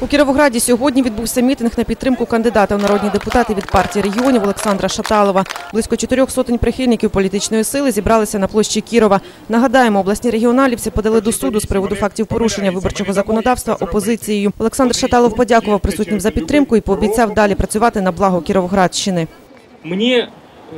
У Кіровограді сьогодні відбувся мітинг на підтримку кандидата у народні депутати від партії регіонів Олександра Шаталова. Близько чотирьох сотень прихильників політичної сили зібралися на площі Кірова. Нагадаємо, обласні регіоналівці подали до суду з приводу фактів порушення виборчого законодавства опозицією. Олександр Шаталов подякував присутнім за підтримку і пообіцяв далі працювати на благо Кіровоградщини. Мне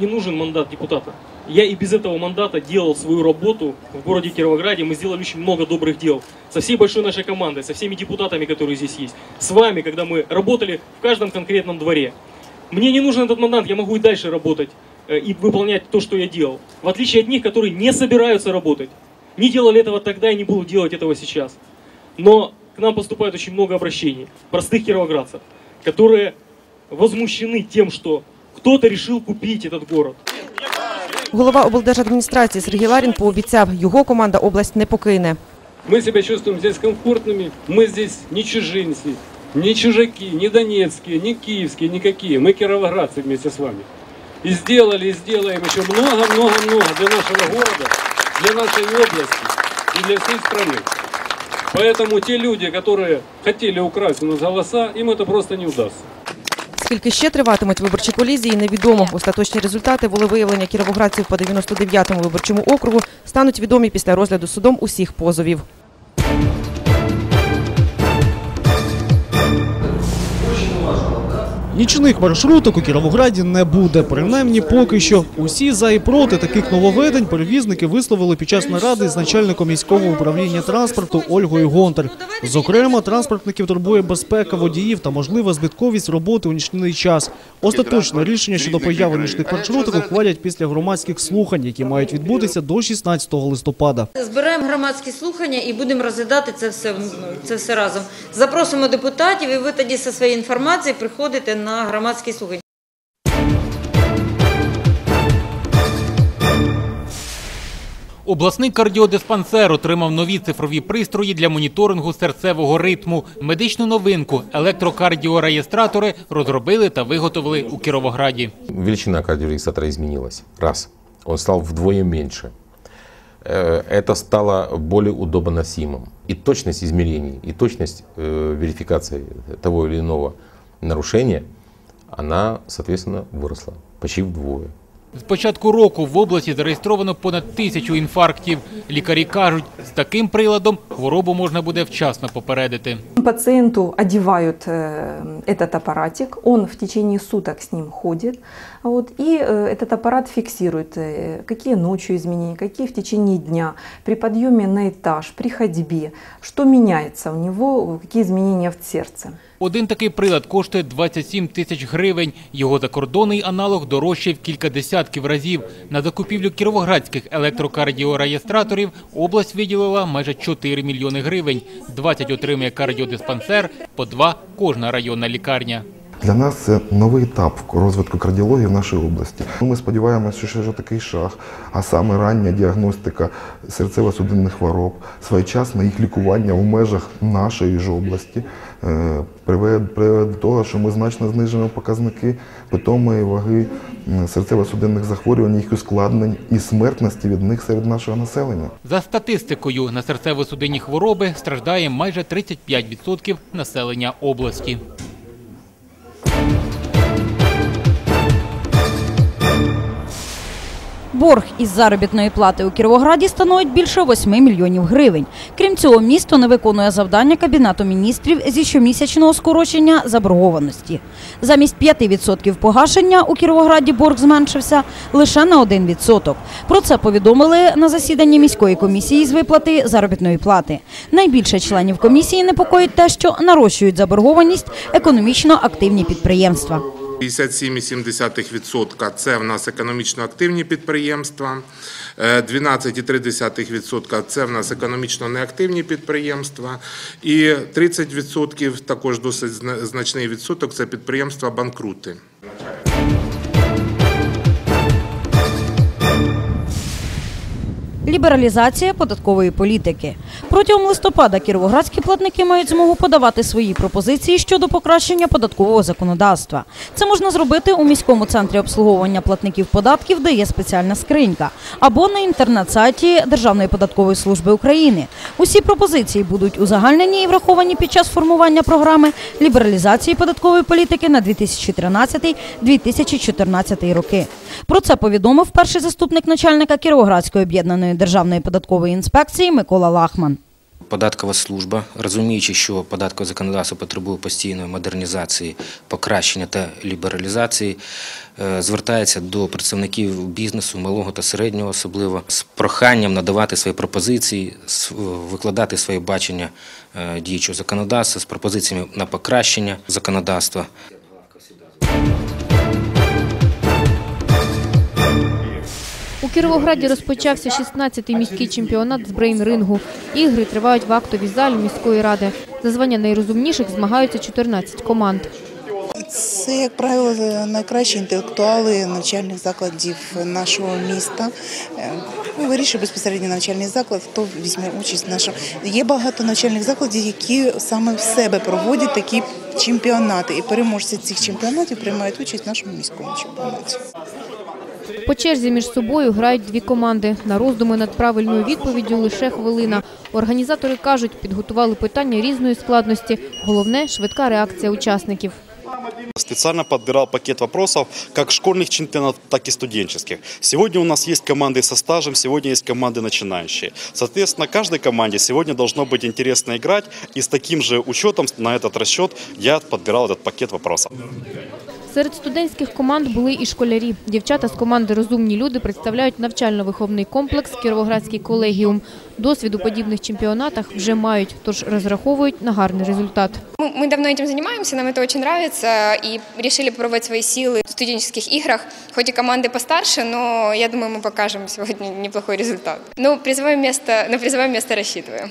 не нужен мандат депутата. Я и без этого мандата делал свою работу в городе Кировограде. Мы сделали очень много добрых дел. Со всей большой нашей командой, со всеми депутатами, которые здесь есть. С вами, когда мы работали в каждом конкретном дворе. Мне не нужен этот мандат, я могу и дальше работать э, и выполнять то, что я делал. В отличие от них, которые не собираются работать. Не делали этого тогда и не будут делать этого сейчас. Но к нам поступает очень много обращений простых кировоградцев, которые возмущены тем, что кто-то решил купить этот город. Голова облдержадміністрації Сергій Ларін пообіцяв, його команда область не покине. Мы себя чувствуем здесь комфортными. Мы здесь не чужинцы, не чужаки, не донецкие, не киевские, никакие. Мы кировоградцы вместе с вами. И сделали, и сделаем еще много-много-много для нашего города, для нашей области и для всей страны. Поэтому те люди, которые хотели украсть у нас голоса, им это просто не удастся. Скільки ще триватимуть виборчі колізії, невідомо. Остаточні результати волевиявлення кіровоградців по 99-му виборчому округу стануть відомі після розгляду судом усіх позовів. Нічних маршруток у Кіровограді не буде. Принаймні, поки що усі за і проти таких нововведень перевізники висловили під час наради з начальником міського управління транспорту Ольгою Гонтар. Зокрема, транспортників турбує безпека водіїв та можлива збитковість роботи у нічний час. Остаточне рішення щодо появи нічних маршруток ухвалять після громадських слухань, які мають відбутися до 16 листопада. Збираємо громадські слухання і будемо розглядати це все, це все разом. Запросимо депутатів, і ви тоді зі своєю інформацією приходите на громадські слухання. Обласний кардіодиспансер отримав нові цифрові пристрої для моніторингу серцевого ритму. Медичну новинку електрокардіореєстратори розробили та виготовили у Кіровограді. Величина кардиорегистратора изменилась. Раз. Он стал вдвое меньше. Э, Это стало более удобоносимым. И точность измерений, и точность э, верификации того или иного нарушения, она, соответственно, выросла почти вдвое. З початку року в області зареєстровано понад тисячу інфарктів. Лікарі кажуть, з таким приладом хворобу можна буде вчасно попередити. Пациенту одевают э, этот аппаратик, он в течение суток с ним ходит, вот, и э, этот аппарат фиксирует, э, какие ночью изменения, какие в течение дня, при подъеме на этаж, при ходьбе, что меняется у него, какие изменения в сердце. Один такий прилад коштує 27 тисяч гривень. Його закордонний аналог дорожчий в кілька десятків разів. На закупівлю кіровоградських електрокардіореєстраторів область виділила майже 4 мільйони гривень. 20 отримує кардіодиспансер, по два – кожна районна лікарня. Для нас це новий етап розвитку кардіології в нашій області. Ми сподіваємося, що ще такий шаг, а саме рання діагностика серцево-судинних хвороб, своєчасне їх лікування в межах нашої ж області е, приведе до того, що ми значно знижимо показники питомої ваги серцево-судинних захворювань, їх ускладнень і смертності від них серед нашого населення. За статистикою, на серцево-судинні хвороби страждає майже 35% населення області. Борг із заробітної плати у Кіровограді становить більше 8 мільйонів гривень. Крім цього, місто не виконує завдання Кабінету міністрів зі щомісячного скорочення заборгованості. Замість 5% погашення у Кіровограді борг зменшився лише на 1%. Про це повідомили на засіданні міської комісії з виплати заробітної плати. Найбільше членів комісії непокоїть те, що нарощують заборгованість економічно активні підприємства. 57,7% – це в нас економічно активні підприємства, Е, 12,3% – це в нас економічно неактивні підприємства, і 30% – також досить значний відсоток – це підприємства банкрути. Лібералізація податкової політики. Протягом листопада кіровоградські платники мають змогу подавати свої пропозиції щодо покращення податкового законодавства. Це можна зробити у міському центрі обслуговування платників податків, де є спеціальна скринька, або на інтернет-сайті Державної податкової служби України. Усі пропозиції будуть узагальнені і враховані під час формування програми лібералізації податкової політики на 2013-2014 роки. Про це повідомив перший заступник начальника Кіровоградської об'єднаної державної податкової інспекції Микола Лахман. Податкова служба, розуміючи, що податкове законодавство потребує постійної модернізації, покращення та лібералізації, е, звертається до представників бізнесу, малого та середнього, особливо з проханням надавати свої пропозиції, викладати своє бачення е, діючого законодавства з пропозиціями на покращення законодавства. Кіровограді розпочався 16-й міський чемпіонат з брейн-рингу. Ігри тривають в актовій залі міської ради. За звання найрозумніших змагаються 14 команд. Це, як правило, найкращі інтелектуали навчальних закладів нашого міста. Е, Вирішує безпосередньо навчальний заклад, хто візьме участь в нашому. Є багато навчальних закладів, які саме в себе проводять такі чемпіонати. І переможці цих чемпіонатів приймають участь в нашому міському чемпіонаті. По черзі між собою грають дві команди. На роздуми над правильною відповіддю лише хвилина. Організатори кажуть, підготували питання різної складності. Головне – швидка реакція учасників. Специально подбирал пакет вопросов как школьных чемпионатов, так и студенческих. Сегодня у нас есть команды со стажем, сегодня есть команды начинающие. Соответственно, каждой команде сегодня должно быть интересно играть, и с таким же учетом на этот расчет я подбирал этот пакет вопросов. Серед студентських команд були і школярі. Дівчата з команди «Розумні люди» представляють навчально-виховний комплекс «Кіровоградський колегіум». Досвід у подібних чемпіонатах вже мають, тож розраховують на гарний результат. Мы, мы давно этим занимаемся, нам это очень нравится, и решили попробовать свои силы в студенческих играх. Хоть и команды постарше, но я думаю, мы покажем сегодня неплохой результат. Ну, призовое место, на призовое место рассчитываю.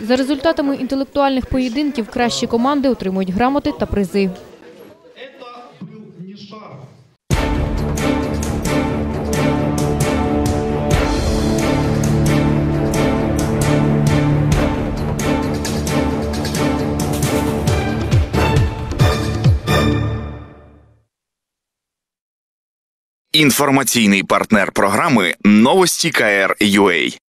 За результатами інтелектуальних поєдинків кращі команди отримують грамоти та призи. Інформаційний партнер програми Новості КР UA.